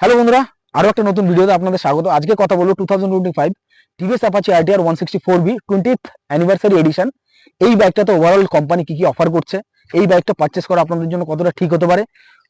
Hello বন্ধুরা, আরও একটা নতুন ভিডিওতে আপনাদের স্বাগত। আজকে কথা বলব two thousand twenty five TVS Apache ITR one sixty four B twentieth anniversary edition এই বাইকটাতে ওভারঅল কোম্পানি কি কি অফার করছে? এই বাইকটা পারচেস করা আপনাদের জন্য কতটা ঠিক হতে পারে?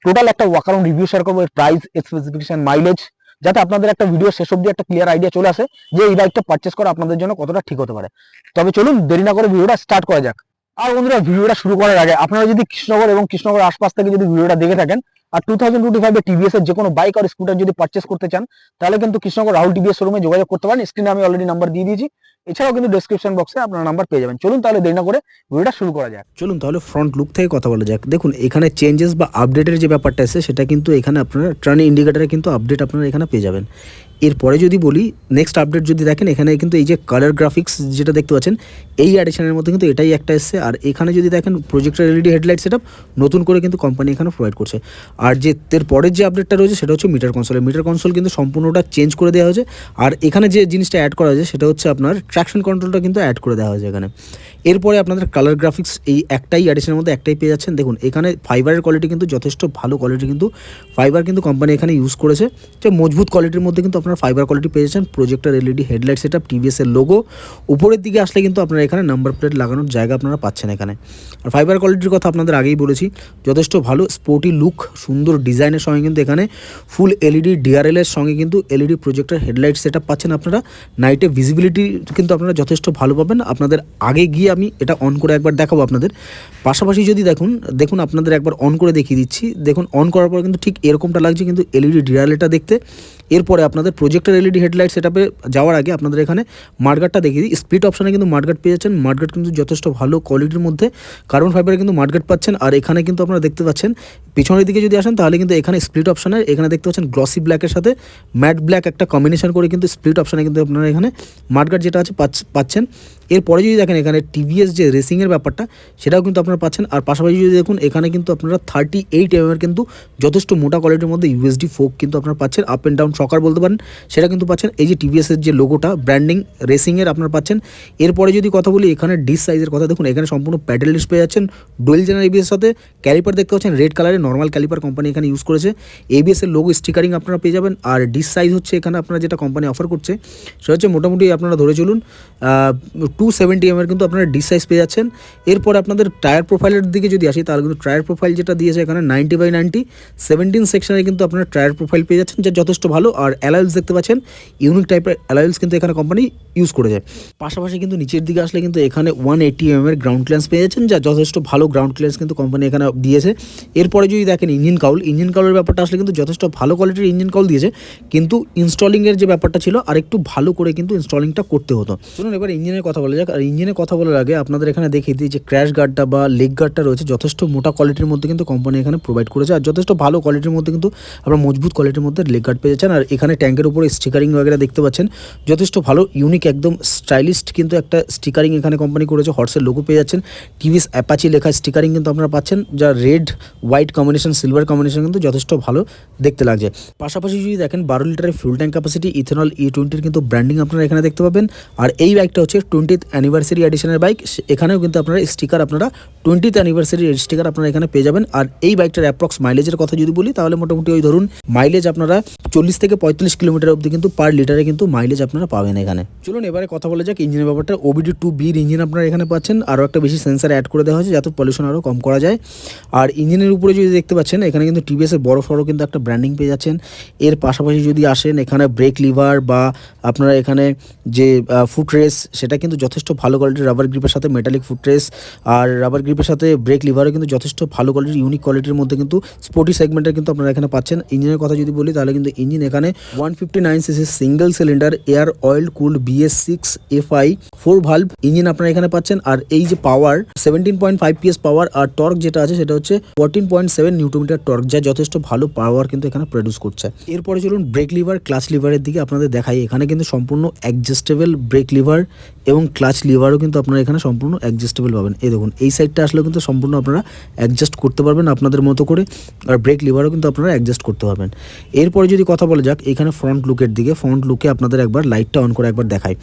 টোটাল একটা ওয়াকারাউন্ড রিভিউ শেয়ার করব প্রাইস স্পেসিফিকেশন মাইলেজ যাতে আপনাদের একটা ভিডিও শেষ অব্দি একটা ক্লিয়ার আইডিয়া চলে আসে যে এই বাইকটা পারচেস করা আপনাদের জন্য কতটা ঠিক হতে পারে। তবে চলুন দেরি না করে ভিডিওটা স্টার্ট করা যাক। আর বন্ধুরা, ভিডিওটা শুরু করার আগে আপনারা যদি কৃষ্ণনগর এবং কৃষ্ণনগর আশপাশ থেকে যদি ভিডিওটা দেখে থাকেন, আর টু থাউজেন্ড টোয়েন্টি ফাইভে টিভিএস এর যে কোনো বাইক আর স্কুটার যদি পারচেস করতে চান, তাহলে কিন্তু কৃষ্ণনগর রাহুল টিভিএস শোরুমে যোগাযোগ করতে পারেন। স্ক্রিনে আমি অলরেডি নাম্বার দিয়ে দিয়েছি। এছাড়াও কিন্তু ডেসক্রিপশন বক্সে আপনার নাম্বার পেয়ে যাবেন। চলুন তাহলে দেরি না করে ভিডিওটা শুরু করা যাক। চলুন তাহলে ফ্রন্ট লুক থেকে কথা বলা যাক। দেখুন, এখানে চেঞ্জেস বা আপডেটের যে ব্যাপারটা আছে, সেটা কিন্তু এখানে আপনারা টার্ন ইন্ডিকেটারে কিন্তু আপডেট আপনারা এখানে পেয়ে যাবেন। এরপরে যদি বলি নেক্সট আপডেট যদি দেখেন, এখানে কিন্তু এই যে কালার গ্রাফিক্স যেটা দেখতে পাচ্ছেন, এই অ্যাডিশনের মধ্যে কিন্তু এটাই একটা এসছে। আর এখানে যদি দেখেন প্রজেক্টর এলইডি হেডলাইট সেটআপ নতুন করে কিন্তু কোম্পানি এখানে প্রোভাইড করছে। আর যে, এর পরের যে আপডেটটা রয়েছে, সেটা হচ্ছে মিটার কনসোল মিটার কনসোল কিন্তু সম্পূর্ণটা চেঞ্জ করে দেওয়া হয়েছে। আর এখানে যে জিনিসটা অ্যাড করা হয়েছে, সেটা হচ্ছে আপনার ট্র্যাকশন কন্ট্রোলটা কিন্তু অ্যাড করে দেওয়া হয়েছে এখানে। এরপরে আপনাদের কালার গ্রাফিক্স এই একটাই অ্যাডিশনের মধ্যে একটাই পেয়ে যাচ্ছেন। দেখুন, এখানে ফাইবারের কোয়ালিটি কিন্তু যথেষ্ট ভালো কোয়ালিটি কিন্তু ফাইবার কিন্তু কোম্পানি এখানে ইউজ করেছে। যে মজবুত কোয়ালিটির মধ্যে কিন্তু আপনারা ফাইবার কোয়ালিটি পেয়ে যাচ্ছেন। Projector LED headlight set up TVS এর লোগো উপরের দিকে আসলে কিন্তু আপনারা এখানে নাম্বার প্লেট লাগানোর জায়গা আপনারা পাচ্ছেন এখানে। আর ফাইবার কোয়ালিটির কথা আপনাদের আগেই বলেছি, যথেষ্ট ভালো স্পোর্টি লুক সুন্দর ডিজাইনের সঙ্গে কিন্তু এখানে ফুল এলইডি ডিআরএল এর সঙ্গে কিন্তু এলইডি প্রজেক্টর হেডলাইট সেট পাচ্ছেন আপনারা। নাইটে ভিজিবিলিটি কিন্তু আপনারা যথেষ্ট ভালো পাবেন। আপনাদের আগে গিয়ে আমি এটা অন করে একবার দেখাবো আপনাদের। পাশাপাশি যদি দেখুন দেখুন আপনাদের একবার অন করে দেখিয়ে দিচ্ছি। দেখুন অন করার পর কিন্তু ঠিক এরকমটা লাগছে, কিন্তু এলইডি ডিরালেটা দেখতে। এরপরে আপনাদের প্রজেক্টর এলইডি হেডলাইট সেটআপে যাওয়ার আগে আপনাদের এখানে মার্গারটা দেখিয়ে দিই। স্প্লিট অপশানে কিন্তু মার্গার পেয়ে যাচ্ছেন। মার্গার কিন্তু যথেষ্ট ভালো কোয়ালিটির মধ্যে। কার্বন ফাইবারে কিন্তু মার্গার পাচ্ছেন। আর এখানে কিন্তু আপনারা দেখতে পাচ্ছেন, পিছনের দিকে যদি আসেন তাহলে কিন্তু এখানে স্প্লিট অপশানে এখানে দেখতে পাচ্ছেন গ্লসি ব্ল্যাকের সাথে ম্যাট ব্ল্যাক একটা কম্বিনেশন করে কিন্তু স্প্লিট অপশানে কিন্তু আপনারা এখানে মার্গার যেটা আছে পাচ্ছ- পাচ্ছেন। এরপরে যদি দেখেন এখানে টিভিএস যে রেসিংয়ের ব্যাপারটা, সেটাও কিন্তু আপনারা পাচ্ছেন। আর পাশাপাশি যদি দেখুন, এখানে কিন্তু আপনারা থার্টি এইট এর কিন্তু যথেষ্ট মোটা কোয়ালিটির মধ্যে ইউএসডি ফোক কিন্তু আপনারা পাচ্ছেন। আপ অ্যান্ড ডাউন শকার বলতে পারেন, সেটা কিন্তু পাচ্ছেন এই যে টিভিএসের যে লোগোটা ব্র্যান্ডিং রেসিংয়ের আপনারা পাচ্ছেন। এরপরে যদি কথা বলি, এখানে ডিস সাইজের কথা দেখুন, এখানে সম্পূর্ণ প্যাডেল ডিস পেয়ে যাচ্ছেন। ডুয়েল জেনার এবিএস সাথে ক্যালিপার দেখতে পাচ্ছেন রেড কালারের নর্মাল ক্যালিপার কোম্পানি এখানে ইউজ করেছে। এবিএস এর লোগো স্টিকারিং আপনারা পেয়ে যাবেন, আর ডিস সাইজ হচ্ছে এখানে আপনারা যেটা কোম্পানি অফার করছে, সেটা হচ্ছে মোটামুটি আপনারা ধরে চলুন টু সেভেন্টি এম এর কিন্তু আপনারা ডিস সাইজ পেয়ে যাচ্ছেন। এরপর আপনাদের টায়ার প্রোফাইলের দিকে যদি আসি, তাহলে কিন্তু টায়ার প্রোফাইল যেটা দিয়েছে এখানে নাইনটি বাই নাইনটি সেভেন্টিন সেকশনে কিন্তু আপনারা টায়ার প্রোফাইল পেয়ে যাচ্ছেন, যা যথেষ্ট ভালো। আর অ্যালাইলস দেখতে পাচ্ছেন ইউনিক টাইপের অ্যালাইলস কিন্তু এখানে কোম্পানি ইউজ করেছে। পাশাপাশি কিন্তু নিচের দিকে আসলে কিন্তু এখানে ওয়ান এইটি এম এর গ্রাউন্ড ক্লিয়ারেন্স পেয়ে যাচ্ছেন যা যথেষ্ট ভালো গ্রাউন্ড ক্লিয়ারেন্স কিন্তু কোম্পানি এখানে দিয়েছে। এরপরে যদি দেখেন ইঞ্জিন কাউল ইঞ্জিন কাউলের ব্যাপারটা আসলে কিন্তু যথেষ্ট ভালো কোয়ালিটির ইঞ্জিন কাউল দিয়েছে, কিন্তু ইনস্টলিংয়ের যে ব্যাপারটা ছিল, আর একটু ভালো করে কিন্তু ইনস্টলিংটা করতে হতো। শুনুন এবার ইঞ্জিনের কথা বলা যাক, আর ইঞ্জিনের কথা বলার আগে আপনাদের এখানে দেখিয়ে দিই যে ক্র্যাশ গার্ডটা বা লেগ গার্ডটা রয়েছে, যথেষ্ট মোটা কোয়ালিটির মধ্যে কিন্তু কোম্পানি এখানে প্রোভাইড করেছে, আর যথেষ্ট ভালো কোয়ালিটির মধ্যে কিন্তু আপনারা মজবুত কোয়ালিটির মধ্যে লেগ গার্ড পেয়ে যাচ্ছেন এখানে ট্যাঙ্কের উপরে স্টিকারিং वगैरह দেখতে পাচ্ছেন যথেষ্ট ভালো ইউনিক একদম স্টাইলিস্ট কিন্তু একটা স্টিকারিং এখানে কোম্পানি করেছে হর্সের লোগো পেয়ে যাচ্ছেন টিভিস অ্যাপাচি লেখা স্টিকারিং কিন্তু আপনারা পাচ্ছেন যা red white combination silver combination কিন্তু যথেষ্ট ভালো দেখতে লাগছে পাশাপাশি যদি দেখেন বারো লিটারের full tank capacity ethanol E টোয়েন্টির কিন্তু ব্র্যান্ডিং আপনারা এখানে দেখতে পাবেন আর এই বাইকটা হচ্ছে টোয়েন্টিথ অ্যানিভার্সারি এডিশনের বাইক এখানেও কিন্তু আপনারা স্টিকার আপনারা টোয়েন্টিথ অ্যানিভার্সারি স্টিকার আপনারা এখানে পেয়ে যাবেন আর এই বাইকটার অ্যাপ্রক্স মাইলেজের কথা যদি বলি তাহলে মোটামুটি ওই ধরুন মাইলেজ আপনারা চল্লিশ থেকে পঁয়তাল্লিশ কিলোমিটার অবধি কিন্তু পার লিটারে কিন্তু মাইলেজ আপনারা পাবেন এখানে। চলুন এবারে কথা বলা যাক ইঞ্জিনের ব্যাপারটা। ওবিডি টু বির ইঞ্জিন আপনারা এখানে পাচ্ছেন। আরও একটা বেশি সেন্সার অ্যাড করে দেওয়া হয়েছে যাতে পলিউশন আরও কম করা যায়। আর ইঞ্জিনের উপরে যদি দেখতে পাচ্ছেন, এখানে কিন্তু টিভিএসের বড় সড়ো কিন্তু একটা ব্র্যান্ডিং পেয়ে যাচ্ছেন। এর পাশাপাশি যদি আসেন, এখানে ব্রেক লিভার বা আপনারা এখানে যে ফুট রেস সেটা কিন্তু যথেষ্ট ভালো কোয়ালিটির রাবার গ্রিপের সাথে মেটালিক ফুট রেস আর রাবার গ্রিপের সাথে ব্রেক লিভারও কিন্তু যথেষ্ট ভালো কোয়ালিটির ইউনিক কোয়ালিটির মধ্যে কিন্তু স্পোর্টি সেগমেন্টের কিন্তু আপনারা এখানে পাচ্ছেন। ইঞ্জিনের কথা যদি বলি, তাহলে কিন্তু ইঞ্জিন এখানে one fifty nine CC single cylinder air oil cool BS six F I four valve engine আপনারা এখানে পাচ্ছেন। আর এই যে power seventeen point five PS power আর টর্ক যেটা আছে সেটা হচ্ছে fourteen point seven newton metre torque যা যথেষ্ট ভালো পাওয়ার কিন্তু এখানে প্রডিউস করছে। এরপরে চলুন ব্রেক লিভার ক্লাচ লিভারের দিকে আপনাদের দেখাই। এখানে কিন্তু সম্পূর্ণ অ্যাডজাস্টেবল ব্রেক লিভার এবং ক্লাচ লিভারও কিন্তু আপনারা এখানে সম্পূর্ণ অ্যাডজাস্টেবল পাবেন। এই দেখুন, এই সাইডটা আসলেও কিন্তু সম্পূর্ণ আপনারা অ্যাডজাস্ট করতে পারবেন আপনাদের মতো করে। আর ব্রেক লিভারও কিন্তু আপনারা অ্যাডজাস্ট করতে পারবেন। এরপরে যদি কথা বলা যাক, এখানে ফ্রন্ট লুকের দিকে। ফ্রন্ট লুকে আপনাদের একবার লাইটটা অন করে একবার দেখায়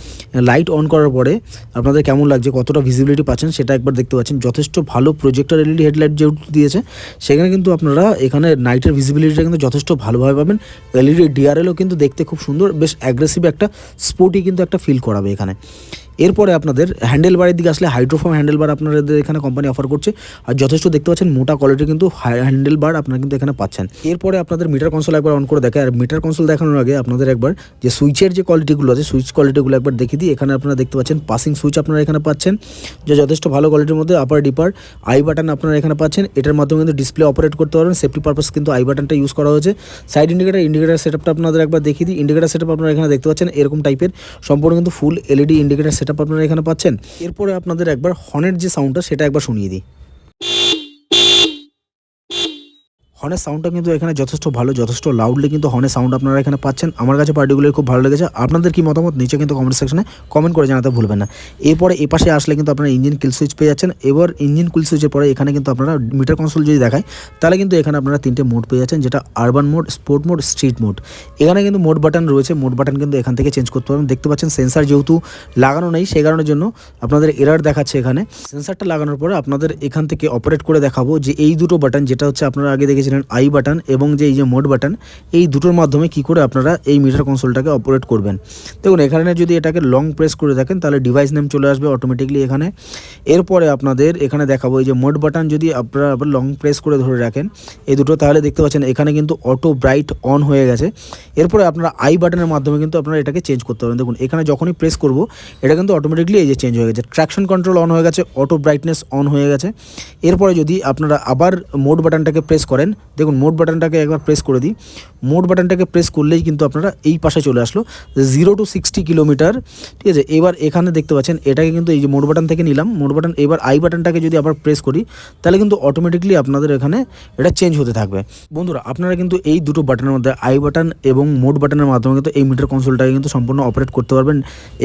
লাইট অন করার পরে আপনাদের কেমন লাগছে, কতটা ভিজিবিলিটি পাচ্ছেন সেটা একবার দেখতে পাচ্ছেন। যথেষ্ট ভালো প্রজেক্টর এলইডি হেডলাইট যেহেতু দিয়েছে, সেখানে কিন্তু আপনারা এখানে নাইটের ভিজিবিলিটিটা কিন্তু যথেষ্ট ভালোভাবে পাবেন। এলইডি ডিআরএলও কিন্তু দেখতে খুব সুন্দর, বেশ অ্যাগ্রেসিভ একটা স্পোর্টি কিন্তু একটা ফিল করাবে এখানে। এরপরে আপনাদের হ্যান্ডেল বারের দিকে আসলে হাইড্রোফর্ম হ্যান্ডেল বার আপনাদের এখানে কোম্পানি অফার করছে। আর যথেষ্ট দেখতে পাচ্ছেন মোটা কোয়ালিটি কিন্তু হ্যান্ডেল বার আপনারা কিন্তু এখানে পাচ্ছেন। এরপরে আপনাদের মিটার কনসোল একবার অন করে দেখে আর মিটার কনসোল দেখানোর আগে আপনাদের একবার যে সুইচের যে কোয়ালিটিগুলো আছে সুইচ কোয়ালিটিগুলো একবার দেখিয়ে দিই। এখানে আপনারা দেখতে পাচ্ছেন পাসিং সুইচ আপনারা এখানে পাচ্ছেন, যা যথেষ্ট ভালো কোয়ালিটির মধ্যে আপার ডিপার আই বাটন আপনারা এখানে পাচ্ছেন। এটার মাধ্যমে কিন্তু ডিসপ্লে অপারেট করতে পারবেন। সেফটি পারপাস কিন্তু আই বাটনটা ইউজ করা হয়েছে। সাইড ইন্ডিকেটার ইন্ডিকেটার সেটআপটা আপনাদের একবার দেখিয়ে দিই। ইন্ডিকেটার সেটআপ আপনারা এখানে দেখতে পাচ্ছেন, এরকম টাইপের সম্পূর্ণ কিন্তু ফুল এলইডি ইন্ডিকেটার সেটআপ আপনারা এখানে পাচ্ছেন। এরপরে আপনাদের একবার হর্নের যে সাউন্ডটা সেটা একবার শুনিয়ে দিই। হর্নের সাউন্ডটা কিন্তু এখানে যথেষ্ট ভালো, যথেষ্ট লাউডলি কিন্তু হর্নের সাউন্ড আপনারা এখানে পাচ্ছেন। আমার কাছে পার্টিকুলার খুব ভালো লেগেছে। আপনাদের কি মতামত? নিচে কিন্তু কমেন্ট সেকশনে কমেন্ট করে জানাতে ভুলবেন না। এরপরে এ পাশে আসলে কিন্তু আপনারা ইঞ্জিন কিল সুইচ পেয়ে যাচ্ছেন। এবার ইঞ্জিন কিল সুইচের পরে এখানে কিন্তু আপনারা মিটার কনসোল যদি দেখায়, তাহলে কিন্তু এখানে আপনারা তিনটে মোড পেয়ে যাচ্ছেন, যেটা urban mode sport mode street mode এখানে কিন্তু মোড বাটন রয়েছে। মোড বাটন কিন্তু এখান থেকে চেঞ্জ করতে পারবেন দেখতে পাচ্ছেন সেন্সার যেহেতু লাগানো নেই, সেই কারণের জন্য আপনাদের এরার দেখাচ্ছে এখানে। সেন্সারটা লাগানোর পরে আপনাদের এখান থেকে অপারেট করে দেখাবো যে এই দুটো বাটন যেটা হচ্ছে আপনারা আগে দেখেছিলেন আই বাটন এবং যে এই যে মোড বাটন, এই দুটোর মাধ্যমে কি করে আপনারা এই মিটার কনসোলটাকে অপারেট করবেন। দেখুন, এখানে যদি এটাকে লং প্রেস করে দেখেন, তাহলে ডিভাইস নেম চলে আসবে অটোমেটিকলি এখানে। এরপরে আপনাদের এখানে দেখাবো, এই যে মোড বাটন যদি আপনারা আবার লং প্রেস করে ধরে রাখেন, এই দুটো তাহলে দেখতে পাচ্ছেন এখানে কিন্তু অটো ব্রাইট অন হয়ে গেছে। এরপরে আপনারা আই বাটনের মাধ্যমে কিন্তু আপনারা এটাকে চেঞ্জ করতে পারবেন। দেখুন, এখানে যখনই প্রেস করব, এটা কিন্তু অটোমেটিকলি এই যে চেঞ্জ হয়ে গেছে। ট্র্যাকশন কন্ট্রোল অন হয়ে গেছে অটো ব্রাইটনেস অন হয়ে গেছে। এরপরে যদি আপনারা আবার মোড বাটনটাকে প্রেস করেন দেখুন মোড বাটনটাকে একবার প্রেস করে দিই। মোড বাটনটাকে প্রেস করলেই কিন্তু আপনারা এই পাশে চলে আসলো। জিরো টু সিক্সটি কিলোমিটার ঠিক আছে? এবার এখানে দেখতে পাচ্ছেন, এটাকে কিন্তু এই যে মোড বাটন থেকে নিলাম। মোড বাটন, এবার আই বাটনটাকে যদি আবার প্রেস করি, তাহলে কিন্তু অটোমেটিকলি আপনাদের এখানে এটা চেঞ্জ হতে থাকবে। বন্ধুরা, আপনারা কিন্তু এই দুটো বাটনের মধ্যে আই বাটন এবং মোড বাটনের মাধ্যমে কিন্তু এই মিটার কনসোলটাকে কিন্তু সম্পূর্ণ অপারেট করতে পারবেন।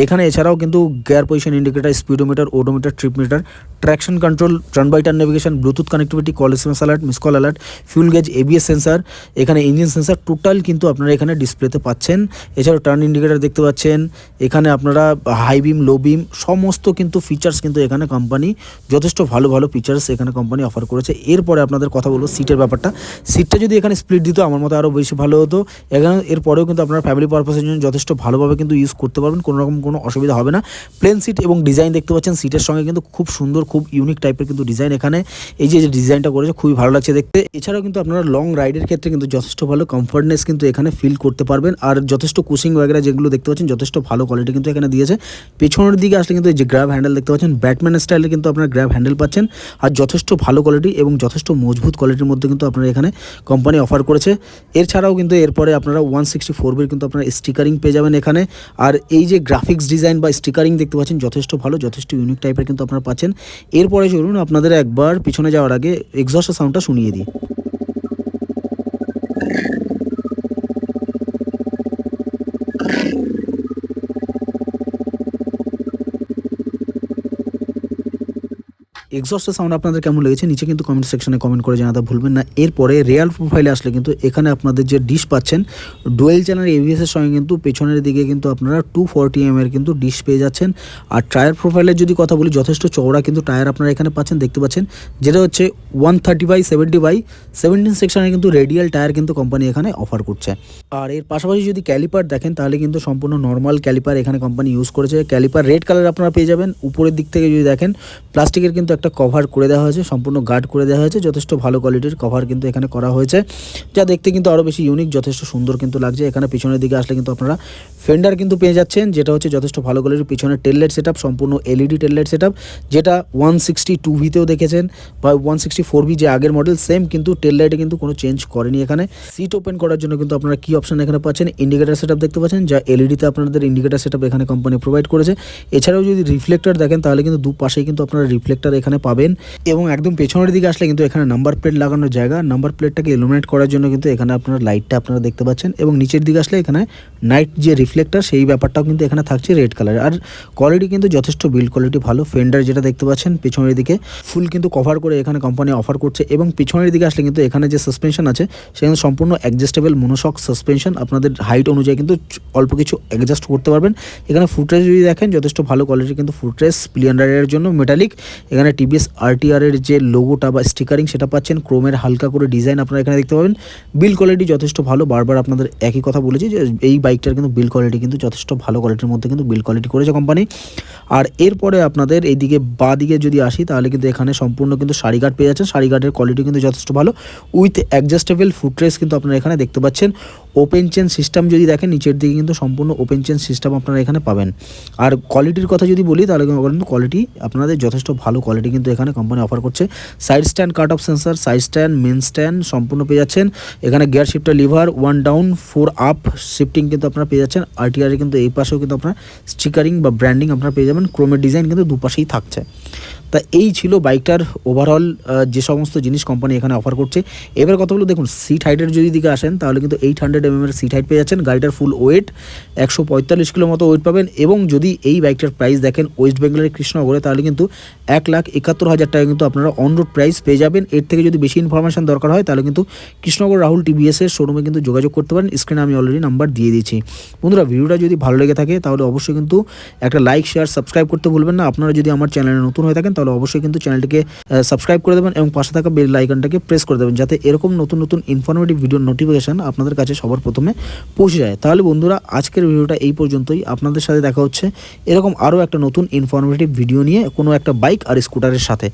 এখানে এছাড়াও কিন্তু gear position indicator speedometer odometer trip meter traction control turn by turn navigation Bluetooth connectivity call SMS alert miss call alert fuel gauge ABS sensor এখানে ইঞ্জিন সেন্সার টোটাল কিন্তু আপনারা এখানে ডিসপ্লেতে পাচ্ছেন। এছাড়াও টার্ন ইন্ডিকেটার দেখতে পাচ্ছেন। এখানে আপনারা হাই বিম লো বিম সমস্ত কিন্তু ফিচার্স কিন্তু এখানে কোম্পানি যথেষ্ট ভালো ভালো ফিচার্স এখানে কোম্পানি অফার করেছে। এরপরে আপনাদের কথা বলব সিটের ব্যাপারটা। সিটটা যদি এখানে স্প্লিট দিত, আমার মতো আরও বেশি ভালো হতো। এখানে এরপরেও কিন্তু আপনারা ফ্যামিলি পারপাসের জন্য যথেষ্ট ভালোভাবে কিন্তু ইউজ করতে পারবেন কোনো রকম কোনো অসুবিধা হবে না। প্লেন সিট এবং ডিজাইন দেখতে পাচ্ছেন সিটের সঙ্গে কিন্তু খুব সুন্দর, খুব ইউনিক টাইপের কিন্তু ডিজাইন এখানে। এই যে ডিজাইনটা করেছে, খুবই ভালো লাগছে দেখতে। এছাড়াও কিন্তু আপনারা লং রাইডের ক্ষেত্রে কিন্তু যথেষ্ট ভালো কমফর্টনেস কিন্তু এখানে ফিল করতে পারবেন। আর যথেষ্ট কুশিং ওয়াগেরা যেগুলো দেখতে পাচ্ছেন, যথেষ্ট ভালো কোয়ালিটি কিন্তু এখানে দিয়েছে। পেছনের দিকে আসলে কিন্তু যে গ্র্যাব হ্যান্ডেল দেখতে পাচ্ছেন ব্যাটম্যান স্টাইলে কিন্তু আপনারা গ্র্যাব হ্যান্ডেল পাচ্ছেন। আর যথেষ্ট ভালো কোয়ালিটি এবং যথেষ্ট মজবুত কোয়ালিটির মধ্যে কিন্তু আপনারা এখানে কোম্পানি অফার করেছে। এছাড়াও কিন্তু এরপরে আপনারা ওয়ান সিক্সটি ফোরবের কিন্তু আপনারা স্টিকারিং পেয়ে যাবেন এখানে। আর এই যে গ্রাফিক্স ডিজাইন বা স্টিকারিং দেখতে পাচ্ছেন, যথেষ্ট ভালো, যথেষ্ট ইউনিক টাইপের কিন্তু আপনারা পাচ্ছেন। এরপরে চলুন আপনাদের একবার পিছনে যাওয়ার আগে এক্সস্টের সাউন্ডটা শুনিয়ে দিই। Thank you. এক্সস্টের সাউন্ড আপনাদের কেমন লেগেছে, নিচে কিন্তু কমেন্ট সেকশনে কমেন্ট করে জানাতে ভুলবেন না। এরপরে রিয়াল প্রোফাইলে আসলে কিন্তু এখানে আপনাদের যে ডিশ পাচ্ছেন ডুয়েল চ্যানেল এভিএস এর সঙ্গে কিন্তু পেছনের দিকে কিন্তু আপনারা টু ফোরটি এম এর কিন্তু ডিশ পেয়ে যাচ্ছেন। আর টায়ার প্রোফাইলের যদি কথা বলি, যথেষ্ট চওড়া কিন্তু টায়ার আপনারা এখানে পাচ্ছেন, দেখতে পাচ্ছেন। যেটা হচ্ছে one thirty by seventy by seventeen সেকশনে কিন্তু রেডিয়াল টায়ার কিন্তু কোম্পানি এখানে অফার করছে। আর এর পাশাপাশি যদি ক্যালিপার দেখেন, তাহলে কিন্তু সম্পূর্ণ নর্মাল ক্যালিপার এখানে কোম্পানি ইউজ করেছে। ক্যালিপার রেড কালার আপনারা পেয়ে যাবেন। উপরের দিক থেকে যদি দেখেন প্লাস্টিকের কিন্তু একটা কভার করে দেওয়া হয়েছে, সম্পূর্ণ গার্ড করে দেওয়া হয়েছে, যথেষ্ট ভালো কোয়ালিটির কভার কিন্তু এখানে করা হয়েছে। যা দেখতে কিন্তু আরও বেশি ইউনিক যথেষ্ট সুন্দর কিন্তু লাগছে। এখানে পিছনের দিকে আসলে কিন্তু আপনারা ফেন্ডার কিন্তু পেয়ে যাচ্ছেন, যেটা হচ্ছে যথেষ্ট ভালো কোয়ালিটির পিছনে টেললাইট সেট সম্পূর্ণ এলইডি টেললাইট সেট যেটা ওয়ান সিক্সটি টু ভিতেও দেখেছেন, বা ওয়ান সিক্সটি ফোর ভি যে আগের মডেল সেম কিন্তু টেললাইটে কিন্তু কোনো চেঞ্জ করেনি এখানে। সিট ওপেন করার জন্য কিন্তু আপনারা কি অপশন এখানে পাচ্ছেন? ইন্ডিকেটার সেট দেখতে পাচ্ছেন, যা এলইডিতে আপনাদের ইন্ডিকেটার সেট এখানে কোম্পানি প্রোভাইড করেছে। এছাড়াও যদি রিফ্লেক্টর দেখেন, তাহলে কিন্তু দু পাশেই কিন্তু আপনারা রিফ্লেক্টার এখানে এখানে পাবেন এবং একদম পেছনের দিকে আসলে কিন্তু এখানে নাম্বার প্লেট লাগানোর জায়গা। নাম্বার প্লেটটাকে ইলুমিনেট করার জন্য কিন্তু এখানে আপনার লাইটটা আপনারা দেখতে পাচ্ছেন এবং নিচের দিকে আসলে এখানে নাইট যে রিফ্লেক্টার সেই ব্যাপারটাও কিন্তু এখানে থাকছে রেড কালার আর কোয়ালিটি কিন্তু যথেষ্ট বিল্ড কোয়ালিটি ভালো। ফেন্ডার যেটা দেখতে পাচ্ছেন পেছনের দিকে ফুল কিন্তু কভার করে এখানে কোম্পানি অফার করছে এবং পিছনের দিকে আসলে কিন্তু এখানে যে সাসপেনশন আছে সেখানে সম্পূর্ণ অ্যাডজাস্টেবল মনোশক সাসপেনশন আপনাদের হাইট অনুযায়ী কিন্তু অল্প কিছু অ্যাডজাস্ট করতে পারবেন। এখানে ফুটরেজ যদি দেখেন, যথেষ্ট ভালো কোয়ালিটি কিন্তু ফুটরেজ স্প্লিয়ান্ডারের জন্য মেটালিক এখানে টিভিএস আরটিআর এর যে লোগোটা বা স্টিকারিং সেটা পাচ্ছেন। ক্রোমের হালকা করে ডিজাইন আপনারা এখানে দেখতে পাবেন। বিল কোয়ালিটি যথেষ্ট ভালো। বারবার আপনাদের একই কথা বলেছি যে এই বাইকটার কিন্তু বিল কোয়ালিটি কিন্তু যথেষ্ট ভালো কোয়ালিটির মধ্যে কিন্তু বিল কোয়ালিটি করেছে কোম্পানি আর এরপরে আপনাদের এইদিকে বা দিকে যদি আসি, তাহলে কিন্তু এখানে সম্পূর্ণ কিন্তু শাড়ি গার্ড পেয়ে যাচ্ছেন। শাড়ি গার্ডের কোয়ালিটি কিন্তু যথেষ্ট ভালো। উইথ অ্যাডজাস্টেবল ফুটরেস কিন্তু আপনারা এখানে দেখতে পাচ্ছেন। ওপেন চেন সিস্টেম যদি দেখেন, নিচের দিকে কিন্তু সম্পূর্ণ ওপেন চেন সিস্টেম আপনারা এখানে পাবেন। আর কোয়ালিটির কথা যদি বলি, তাহলে কিন্তু কোয়ালিটি আপনাদের যথেষ্ট ভালো কোয়ালিটি কিন্তু এখানে কোম্পানি অফার করছে। Side stand cut off sensor side stand main stand সম্পূর্ণ পেয়ে যাচ্ছেন। এখানে gear shifter lever one down four up shifting কিন্তু আপনারা পেয়ে যাচ্ছেন। আরটিআর কিন্তু এই পাশেও কিন্তু আপনার স্টিকারিং বা ব্র্যান্ডিং আপনারা পেয়ে যাবেন। ক্রোমের ডিজাইন কিন্তু দুপাশেই থাকছে। তা এই ছিল বাইকটার ওভারঅল যে সমস্ত জিনিস কোম্পানি এখানে অফার করছে। এবার কথা বলো দেখুন সিট হাইটের যদি দিকে আসেন, তাহলে কিন্তু এইট এম এর সিট হাইট পেয়ে যাচ্ছেন। গাড়িটার ফুল ওয়েট একশো পঁয়তাল্লিশ কিলো মতো ওয়েট পাবেন এবং যদি এই বাইকটার প্রাইস দেখেন ওয়েস্ট বেঙ্গলের কৃষ্ণনগরে, তাহলে কিন্তু এক লাখ একাত্তর হাজার টাকা কিন্তু আপনারা অন রোড প্রাইস পেয়ে যাবেন। এর থেকে যদি বেশি ইনফরমেশন দরকার হয়, তাহলে কিন্তু কৃষ্ণনগর রাহুল টিভিএস এর শোরুমে কিন্তু যোগাযোগ করতে পারেন। স্ক্রিনে আমি অলরেডি নাম্বার দিয়ে দিয়েছি। বন্ধুরা, ভিডিওটা যদি ভালো লেগে থাকে, তাহলে অবশ্যই কিন্তু একটা লাইক শেয়ার সাবস্ক্রাইব করতে ভুলবেন না। আপনারা যদি আমার চ্যানেলে নতুন হয়ে থাকেন, তাহলে অবশ্যই কিন্তু চ্যানেলটিকে সাবস্ক্রাইব করে দেবেন এবং পাশে থাকা বেল আইকনটাকে প্রেস করে দেবেন, যাতে এরকম নতুন নতুন ইনফরমেটিভ ভিডিও নোটিফিকেশন আপনাদের কাছে সবার প্রথমে পৌঁছে যায়। তাহলে বন্ধুরা, আজকের ভিডিওটা এই পর্যন্তই। আপনাদের সাথে দেখা হচ্ছে এরকম আরও একটা নতুন ইনফরমেটিভ ভিডিও নিয়ে, কোনো একটা বাইক আর স্কুটারের সাথে।